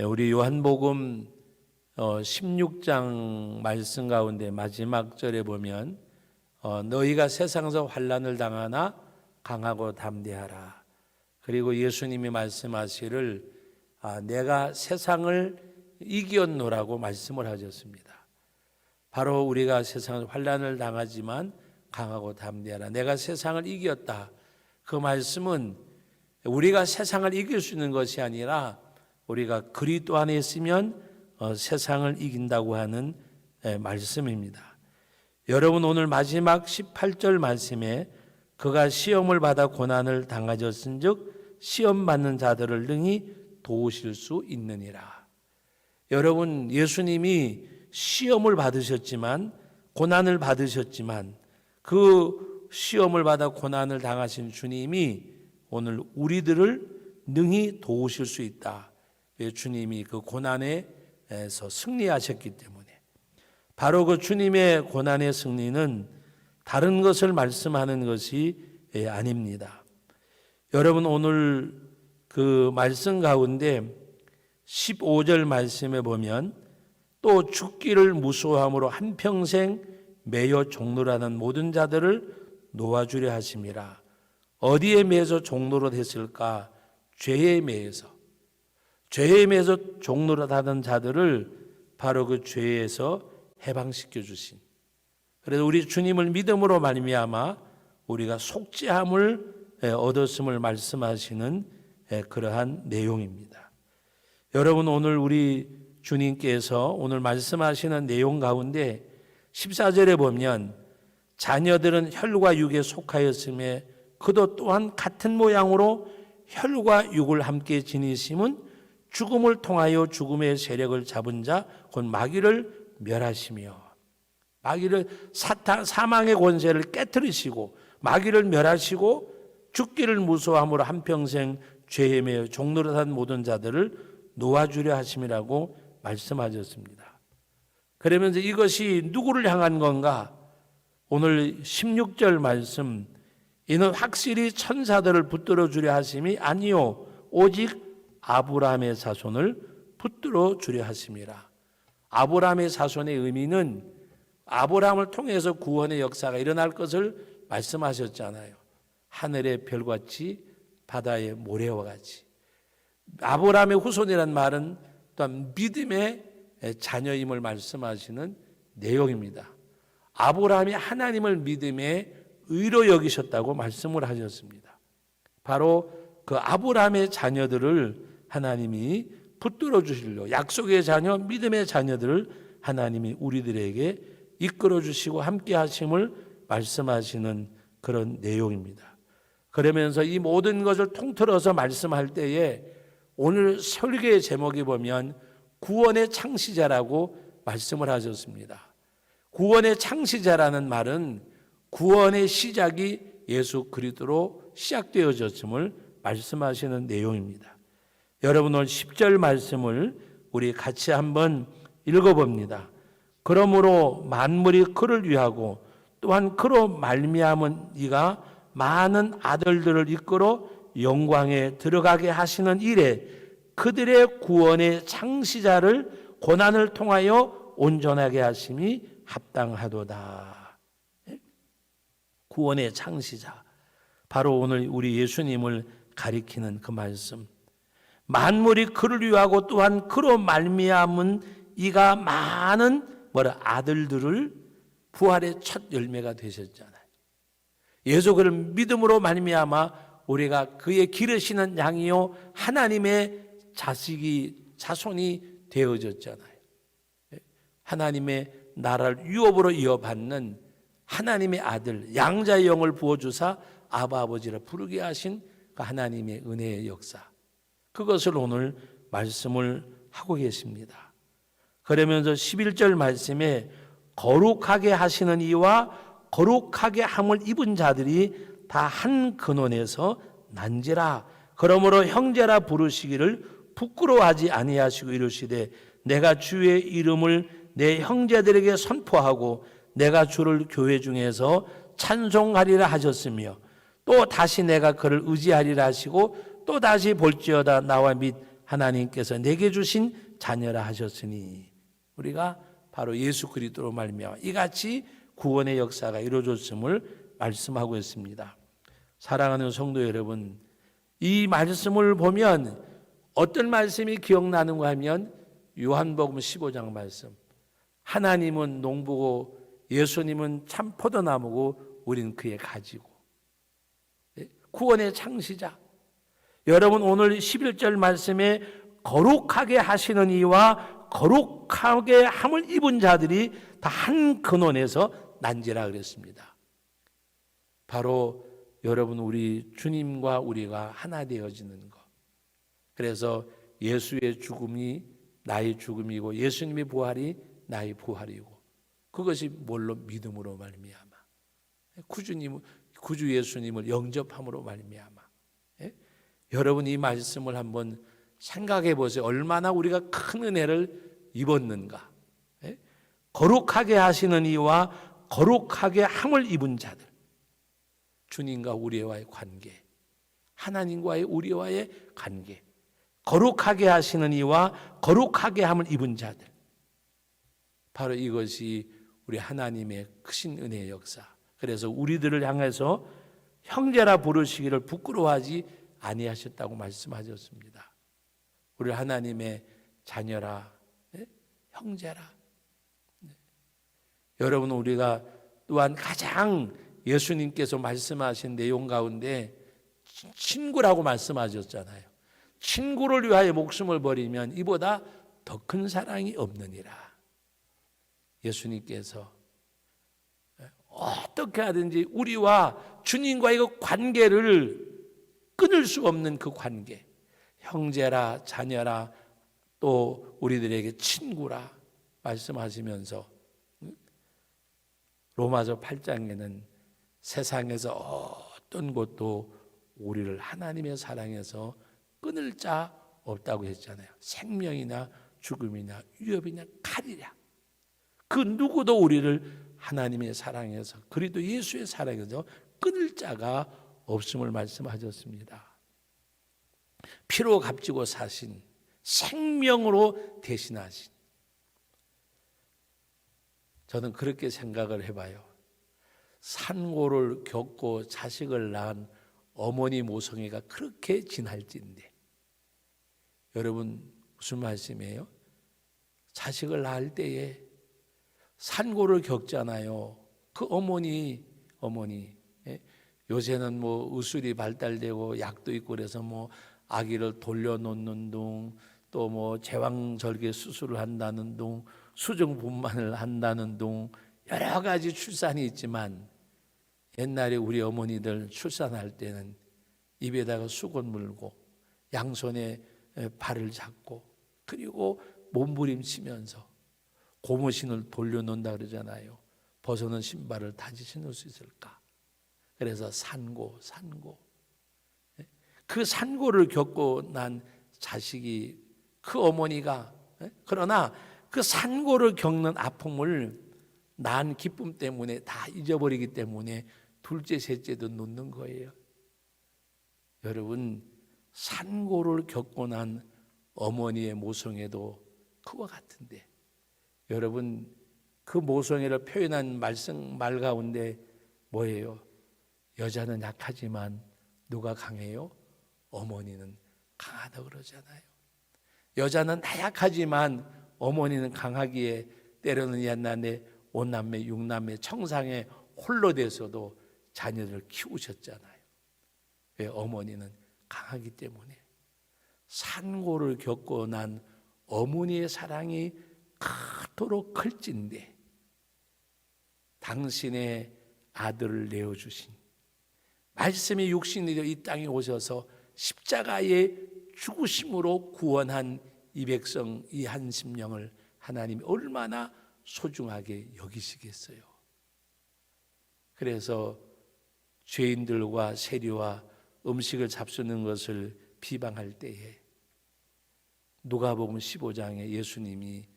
예, 우리 요한복음 16장 말씀 가운데 마지막 절에 보면 어, 너희가 세상에서 환란을 당하나 강하고 담대하라. 그리고 예수님이 말씀하시를 아, 내가 세상을 이겼노라고 말씀을 하셨습니다. 바로 우리가 세상을 환란을 당하지만 강하고 담대하라. 내가 세상을 이겼다. 그 말씀은 우리가 세상을 이길 수 있는 것이 아니라 우리가 그리스도 안에 있으면 어, 세상을 이긴다고 하는 에, 말씀입니다. 여러분 오늘 마지막 18절 말씀에 그가 시험을 받아 고난을 당하셨은즉 시험 받는 자들을 능히 도우실 수 있느니라. 여러분 예수님이 시험을 받으셨지만 고난을 받으셨지만 그 시험을 받아 고난을 당하신 주님이 오늘 우리들을 능히 도우실 수 있다. 왜 주님이 그 고난에서 승리하셨기 때문에 바로 그 주님의 고난의 승리는 다른 것을 말씀하는 것이 예, 아닙니다. 여러분 오늘 그 말씀 가운데 15절 말씀에 보면 또 죽기를 무수함으로 한평생 매여 종로라는 모든 자들을 놓아주려 하심이라. 어디에 매서 종로로 됐을까? 죄에 매여서. 죄에 매서 종로로 하던 자들을 바로 그 죄에서 해방시켜 주신. 그래서 우리 주님을 믿음으로 말미암아 우리가 속죄함을 예, 얻었음을 말씀하시는 예, 그러한 내용입니다. 여러분 오늘 우리 주님께서 오늘 말씀하시는 내용 가운데 14절에 보면 자녀들은 혈과 육에 속하였음에 그도 또한 같은 모양으로 혈과 육을 함께 지니심은 죽음을 통하여 죽음의 세력을 잡은 자 곧 마귀를 멸하시며 마귀를 사탄 사망의 권세를 깨뜨리시고 마귀를 멸하시고 죽기를 무서워함으로 한평생 죄에 매여 종노릇한 모든 자들을 놓아주려 하심이라고 말씀하셨습니다. 그러면서 이것이 누구를 향한 건가? 오늘 16절 말씀 이는 확실히 천사들을 붙들어 주려 하심이 아니요 오직 아브라함의 자손을 붙들어 주려 하심이라. 아브라함의 자손의 의미는 아브라함을 통해서 구원의 역사가 일어날 것을 말씀하셨잖아요. 하늘의 별같이 바다의 모래와 같이. 아브라함의 후손이란 말은 또한 믿음의 자녀임을 말씀하시는 내용입니다. 아브라함이 하나님을 믿음의 의로 여기셨다고 말씀을 하셨습니다. 바로 그 아브라함의 자녀들을 하나님이 붙들어 주시려 약속의 자녀, 믿음의 자녀들을 하나님이 우리들에게 이끌어 주시고 함께 하심을 말씀하시는 그런 내용입니다. 그러면서 이 모든 것을 통틀어서 말씀할 때에 오늘 설교의 제목이 보면 구원의 창시자라고 말씀을 하셨습니다. 구원의 창시자라는 말은 구원의 시작이 예수 그리스도로 시작되어졌음을 말씀하시는 내용입니다. 여러분 오늘 10절 말씀을 우리 같이 한번 읽어봅니다. 그러므로 만물이 그를 위하고 또한 그로 말미암은 이가 많은 아들들을 이끌어 영광에 들어가게 하시는 일에 그들의 구원의 창시자를 고난을 통하여 온전하게 하심이 합당하도다. 구원의 창시자. 바로 오늘 우리 예수님을 가리키는 그 말씀. 만물이 그를 위하고 또한 그로 말미암은 이가 많은 뭐라 아들들을 부활의 첫 열매가 되셨잖아요. 예수 그를 믿음으로 말미암아 우리가 그의 기르시는 양이요 하나님의 자식이 자손이 되어졌잖아요. 하나님의 나라를 유업으로 이어받는 하나님의 아들 양자의 영을 부어 주사 아바 아버지라 부르게 하신 그 하나님의 은혜의 역사. 그것을 오늘 말씀을 하고 계십니다. 그러면서 11절 말씀에 거룩하게 하시는 이와 거룩하게 함을 입은 자들이 다 한 근원에서 난지라 그러므로 형제라 부르시기를 부끄러워하지 아니하시고 이르시되 내가 주의 이름을 내 형제들에게 선포하고 내가 주를 교회 중에서 찬송하리라 하셨으며 또 다시 내가 그를 의지하리라 하시고 또 다시 볼지어다 나와 및 하나님께서 내게 주신 자녀라 하셨으니 우리가 바로 예수 그리스도로 말미암아 이같이 구원의 역사가 이루어졌음을 말씀하고 있습니다. 사랑하는 성도 여러분, 이 말씀을 보면 어떤 말씀이 기억나는가 하면 요한복음 15장 말씀. 하나님은 농부고 예수님은 참 포도나무고 우리는 그의 가지고. 예? 구원의 창시자. 여러분 오늘 11절 말씀에 거룩하게 하시는 이와 거룩하게 함을 입은 자들이 다 한 근원에서 난지라 그랬습니다. 바로 여러분 우리 주님과 우리가 하나 되어지는 것. 그래서 예수의 죽음이 나의 죽음이고 예수님의 부활이 나의 부활이고 그것이 뭘로 믿음으로 말미암아 구주님 구주 예수님을 영접함으로 말미암아 예? 여러분 이 말씀을 한번 생각해 보세요. 얼마나 우리가 큰 은혜를 입었는가. 예? 거룩하게 하시는 이와 거룩하게 함을 입은 자들. 주님과 우리와의 관계. 하나님과의 우리와의 관계. 거룩하게 하시는 이와 거룩하게 함을 입은 자들. 바로 이것이 우리 하나님의 크신 은혜의 역사. 그래서 우리들을 향해서 형제라 부르시기를 부끄러워하지 아니하셨다고 말씀하셨습니다. 우리 하나님의 자녀라, 네? 형제라. 네. 여러분 우리가 또한 가장 예수님께서 말씀하신 내용 가운데 친구라고 말씀하셨잖아요. 친구를 위하여 목숨을 버리면 이보다 더 큰 사랑이 없느니라. 예수님께서 어떻게 하든지 우리와 주님과의 그 관계를 끊을 수 없는 그 관계. 형제라, 자녀라, 또 우리들에게 친구라 말씀하시면서 로마서 8장에는 세상에서 어떤 것도 우리를 하나님의 사랑에서 끊을 자 없다고 했잖아요. 생명이나 죽음이나 위협이나 칼이랴. 그 누구도 우리를 하나님의 사랑에서 그리도 예수의 사랑에서 끊을 자가 없음을 말씀하셨습니다. 피로 값지고 사신 생명으로 대신하신 저는 그렇게 생각을 해봐요. 산고를 겪고 자식을 낳은 어머니 모성애가 그렇게 진할진데 여러분 무슨 말씀이에요? 자식을 낳을 때에 산고를 겪잖아요. 그 어머니 어머니 예? 요새는 뭐 의술이 발달되고 약도 있고 그래서 뭐 아기를 돌려놓는 둥, 또 뭐 제왕절개 수술을 한다는 둥, 수정 분만을 한다는 둥, 여러 가지 출산이 있지만 옛날에 우리 어머니들 출산할 때는 입에다가 수건 물고 양손에 발을 잡고 그리고 몸부림치면서 고무신을 돌려놓는다 그러잖아요. 벗어놓은 신발을 다시 신을 수 있을까? 그래서 산고, 산고. 그 산고를 겪고 난 자식이 그 어머니가 그러나 그 산고를 겪는 아픔을 난 기쁨 때문에 다 잊어버리기 때문에 둘째 셋째도 놓는 거예요. 여러분 산고를 겪고 난 어머니의 모성애도 그와 같은데 여러분 그 모성애를 표현한 말씀 말 가운데 뭐예요? 여자는 약하지만 누가 강해요? 어머니는 강하다 그러잖아요. 여자는 나약하지만 어머니는 강하기에 때로는 옛날에 오남매, 육남매, 청상에 홀로 돼서도 자녀를 키우셨잖아요. 왜 어머니는 강하기 때문에 산고를 겪고 난 어머니의 사랑이 크도록 클진데 당신의 아들을 내어주신 말씀이 육신이 되어 이 땅에 오셔서 십자가의 죽으심으로 구원한 이 백성 이 한 심령을 하나님이 얼마나 소중하게 여기시겠어요. 그래서 죄인들과 세리와 음식을 잡수는 것을 비방할 때에 누가복음 15장에 예수님이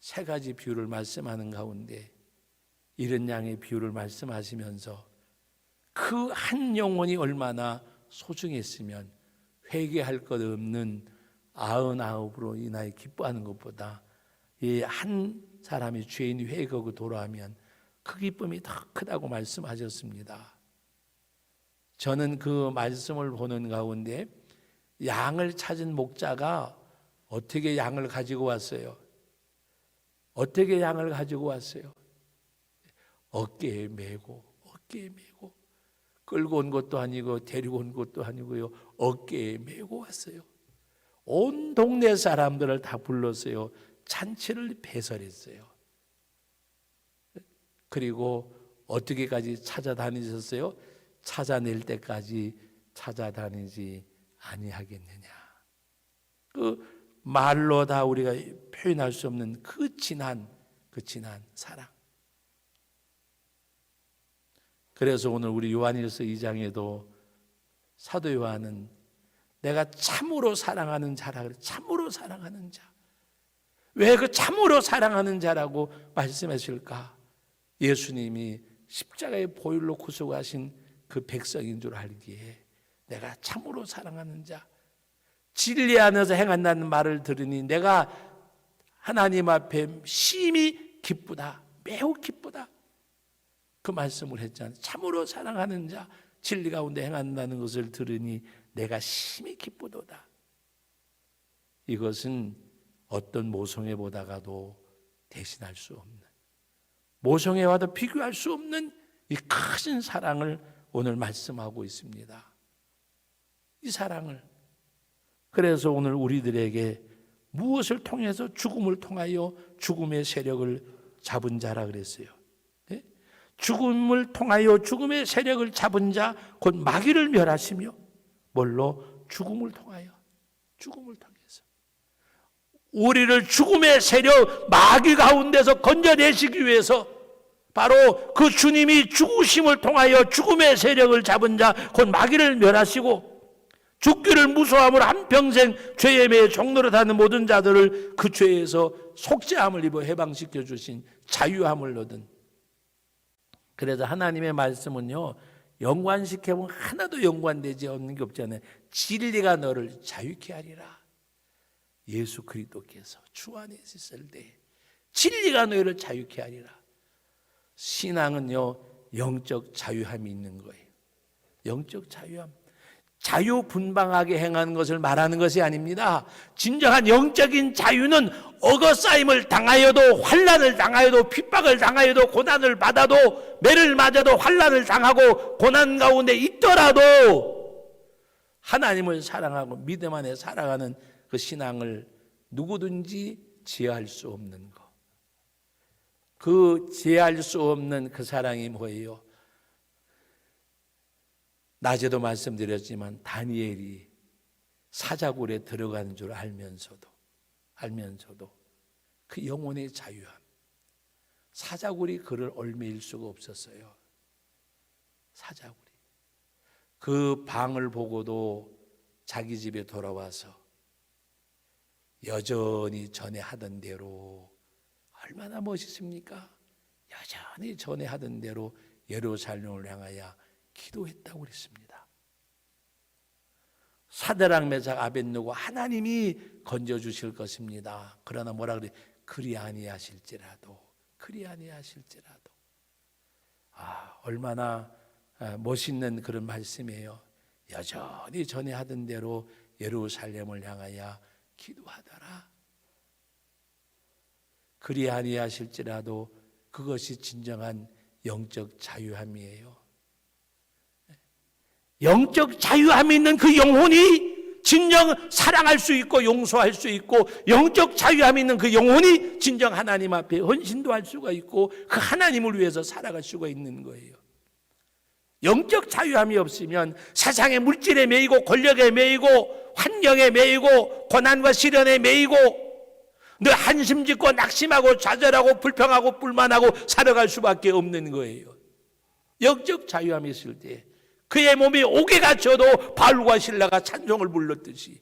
세 가지 비유를 말씀하는 가운데 이런 양의 비유를 말씀하시면서 그 한 영혼이 얼마나 소중했으면 회개할 것 없는 아흔아홉으로 인하여 기뻐하는 것보다 이 한 사람이 죄인이 회개하고 돌아오면 그 기쁨이 더 크다고 말씀하셨습니다. 저는 그 말씀을 보는 가운데 양을 찾은 목자가 어떻게 양을 가지고 왔어요? 어떻게 양을 가지고 왔어요? 어깨에 메고 어깨에 메고 끌고 온 것도 아니고 데리고 온 것도 아니고요. 어깨에 메고 왔어요. 온 동네 사람들을 다 불렀어요. 잔치를 배설했어요. 그리고 어떻게까지 찾아다니셨어요? 찾아낼 때까지 찾아다니지 아니하겠느냐. 그 말로 다 우리가 표현할 수 없는 그 진한 그 진한 사랑. 그래서 오늘 우리 요한일서 2장에도 사도 요한은 내가 참으로 사랑하는 자라 그래. 참으로 사랑하는 자. 왜 그 참으로 사랑하는 자라고 말씀하실까? 예수님이 십자가의 보혈로 구속하신 그 백성인 줄 알기에 내가 참으로 사랑하는 자. 진리 안에서 행한다는 말을 들으니 내가 하나님 앞에 심히 기쁘다. 매우 기쁘다. 그 말씀을 했잖아요. 참으로 사랑하는 자, 진리 가운데 행한다는 것을 들으니 내가 심히 기쁘도다. 이것은 어떤 모성애 보다가도 대신할 수 없는 모성애와도 비교할 수 없는 이큰 사랑을 오늘 말씀하고 있습니다. 이 사랑을 그래서 오늘 우리들에게 무엇을 통해서 죽음을 통하여 죽음의 세력을 잡은 자라 그랬어요. 네? 죽음을 통하여 죽음의 세력을 잡은 자 곧 마귀를 멸하시며 뭘로 죽음을 통하여 죽음을 통해서 우리를 죽음의 세력 마귀 가운데서 건져내시기 위해서 바로 그 주님이 죽으심을 통하여 죽음의 세력을 잡은 자 곧 마귀를 멸하시고 죽기를 무서함으로 한평생 죄에 매여 종로를 하는 모든 자들을 그 죄에서 속죄함을 입어 해방시켜 주신 자유함을 얻은 그래서 하나님의 말씀은요 연관시켜보면 하나도 연관되지 않는 게 없잖아요. 진리가 너를 자유케 하리라. 예수 그리스도께서 주 안에 있을 때 진리가 너를 자유케 하리라. 신앙은요 영적 자유함이 있는 거예요. 영적 자유함 자유분방하게 행하는 것을 말하는 것이 아닙니다. 진정한 영적인 자유는 어거싸임을 당하여도 환란을 당하여도 핍박을 당하여도 고난을 받아도 매를 맞아도 환란을 당하고 고난 가운데 있더라도 하나님을 사랑하고 믿음 안에 살아가는 그 신앙을 누구든지 지혜할 수 없는 것. 그 지혜할 수 없는 그 사랑이 뭐예요? 낮에도 말씀드렸지만 다니엘이 사자굴에 들어가는 줄 알면서도 알면서도 그 영혼의 자유함 사자굴이 그를 얼매일 수가 없었어요. 사자굴이 그 방을 보고도 자기 집에 돌아와서 여전히 전에 하던 대로 얼마나 멋있습니까? 여전히 전에 하던 대로 예루살렘을 향하여 기도했다고 그랬습니다. 사대랑 메작 아벤누고 하나님이 건져 주실 것입니다. 그러나 뭐라 그래? 그리 아니하실지라도 그리 아니하실지라도 아 얼마나 멋있는 그런 말씀이에요. 여전히 전에 하던 대로 예루살렘을 향하여 기도하더라. 그리 아니하실지라도 그것이 진정한 영적 자유함이에요. 영적 자유함이 있는 그 영혼이 진정 사랑할 수 있고 용서할 수 있고 영적 자유함이 있는 그 영혼이 진정 하나님 앞에 헌신도 할 수가 있고 그 하나님을 위해서 살아갈 수가 있는 거예요. 영적 자유함이 없으면 세상의 물질에 매이고 권력에 매이고 환경에 매이고 고난과 시련에 매이고 늘 한심 짓고 낙심하고 좌절하고 불평하고 불만하고 살아갈 수밖에 없는 거예요. 영적 자유함이 있을 때 그의 몸이 옥에 갇혀도 바울과 신라가 찬송을 불렀듯이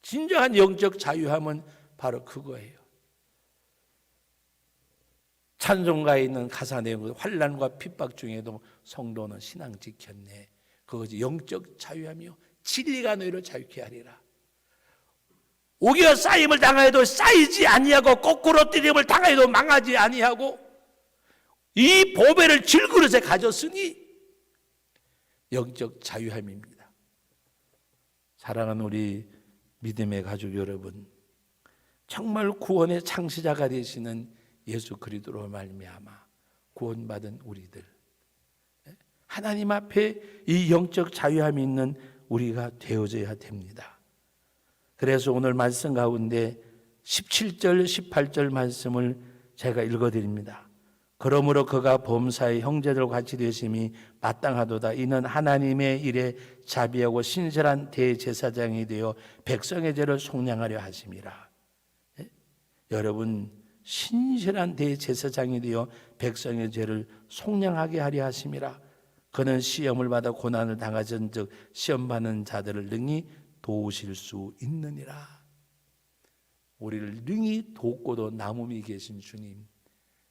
진정한 영적 자유함은 바로 그거예요. 찬송가에 있는 가사 내용은 환란과 핍박 중에도 성도는 신앙 지켰네. 그것이 영적 자유함이요. 진리가 너희를 자유케 하리라. 오기어 쌓임을 당하여도 쌓이지 아니하고 거꾸로 뛰림을 당하여도 망하지 아니하고 이 보배를 질그릇에 가졌으니 영적 자유함입니다. 사랑하는 우리 믿음의 가족 여러분, 정말 구원의 창시자가 되시는 예수 그리스도로 말미암아 구원받은 우리들 하나님 앞에 이 영적 자유함이 있는 우리가 되어져야 됩니다. 그래서 오늘 말씀 가운데 17절, 18절 말씀을 제가 읽어 드립니다. 그러므로 그가 범사의 형제들과 같이 되심이 마땅하도다. 이는 하나님의 일에 자비하고 신실한 대제사장이 되어 백성의 죄를 속량하려 하심이라. 예? 여러분 신실한 대제사장이 되어 백성의 죄를 속량하게 하려 하심이라. 그는 시험을 받아 고난을 당하전즉 시험 받는 자들을 능히 도우실 수 있느니라. 우리를 능히 돕고도 남음이 계신 주님.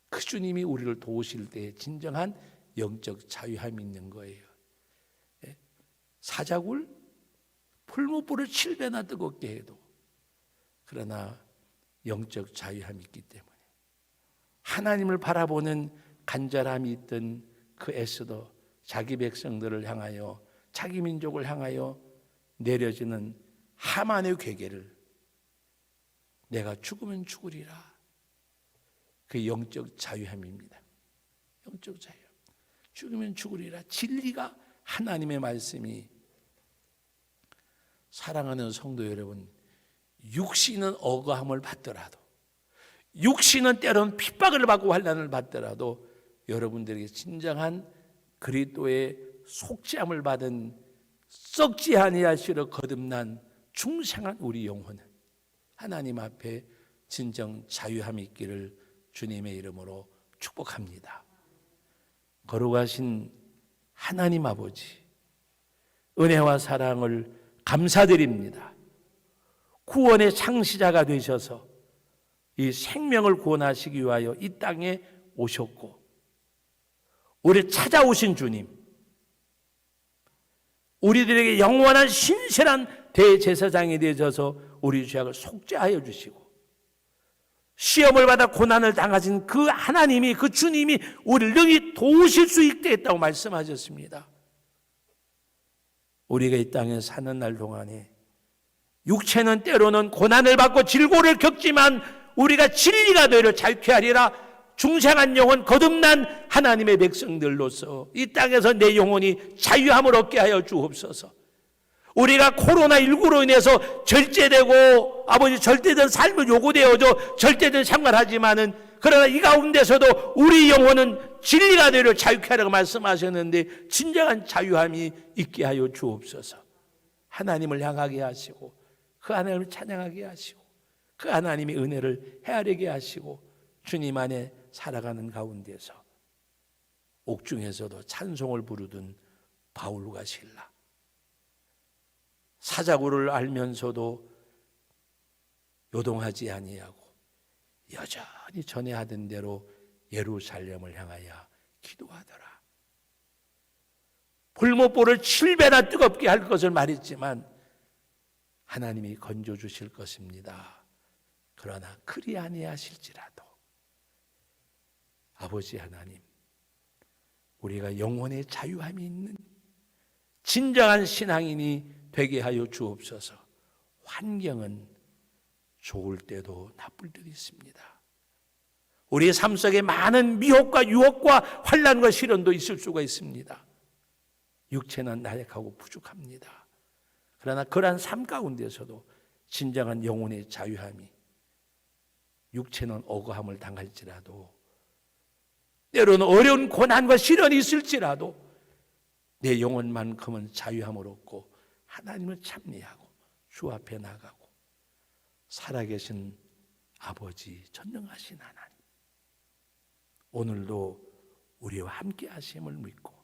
그 주님이 우리를 도우실 때 진정한 영적 자유함이 있는 거예요. 예? 사자굴 풀무불을 7배나 뜨겁게 해도 그러나 영적 자유함이 있기 때문에 하나님을 바라보는 간절함이 있던 그 에스더 자기 백성들을 향하여 자기 민족을 향하여 내려지는 하만의 괴계를 내가 죽으면 죽으리라. 그 영적 자유함입니다. 영적 자유. 죽으면 죽으리라. 진리가 하나님의 말씀이 사랑하는 성도 여러분, 육신은 억압을 받더라도, 육신은 때론 핍박을 받고 환난을 받더라도 여러분들에게 진정한 그리스도의 속죄함을 받은 썩지 아니하시려 거듭난 충성한 우리 영혼은 하나님 앞에 진정 자유함이 있기를 주님의 이름으로 축복합니다. 거룩하신 하나님 아버지, 은혜와 사랑을 감사드립니다. 구원의 창시자가 되셔서 이 생명을 구원하시기 위하여 이 땅에 오셨고, 우리 찾아오신 주님, 우리들에게 영원한 신실한 대제사장이 되셔서 우리 죄악을 속죄하여 주시고, 시험을 받아 고난을 당하신 그 하나님이 그 주님이 우리를 능히 도우실 수 있게 했다고 말씀하셨습니다. 우리가 이 땅에 사는 날 동안에 육체는 때로는 고난을 받고 질고를 겪지만 우리가 진리가 되려 자유케 하리라 중생한 영혼 거듭난 하나님의 백성들로서 이 땅에서 내 영혼이 자유함을 얻게 하여 주옵소서. 우리가 코로나19로 인해서 절제되고 아버지 절대된 삶을 요구되어져 절대된 생활하지만은 그러나 이 가운데서도 우리 영혼은 진리가 되려 자유케 하라고 말씀하셨는데 진정한 자유함이 있게 하여 주옵소서. 하나님을 향하게 하시고 그 하나님을 찬양하게 하시고 그 하나님의 은혜를 헤아리게 하시고 주님 안에 살아가는 가운데서 옥중에서도 찬송을 부르던 바울과 신라 사자구를 알면서도 요동하지 아니하고 여전히 전에 하던 대로 예루살렘을 향하여 기도하더라. 불못보를 7배나 뜨겁게 할 것을 말했지만 하나님이 건져 주실 것입니다. 그러나 그리 아니하실지라도 아버지 하나님 우리가 영혼의 자유함이 있는 진정한 신앙인이 되게 하여 주옵소서. 환경은 좋을 때도 나쁠 때도 있습니다. 우리의 삶 속에 많은 미혹과 유혹과 환란과 시련도 있을 수가 있습니다. 육체는 나약하고 부족합니다. 그러나 그러한 삶 가운데서도 진정한 영혼의 자유함이 육체는 억울함을 당할지라도 때로는 어려운 고난과 시련이 있을지라도 내 영혼만큼은 자유함을 얻고 하나님을 참리하고 주 앞에 나가고 살아계신 아버지 전능하신 하나님 오늘도 우리와 함께 하심을 믿고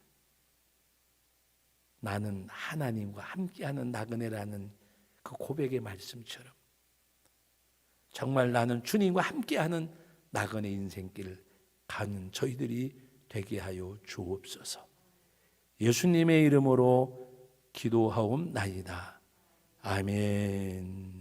나는 하나님과 함께하는 나그네라는 그 고백의 말씀처럼 정말 나는 주님과 함께하는 나그네 인생길 가는 저희들이 되게 하여 주옵소서. 예수님의 이름으로 기도하옵나이다. 아멘.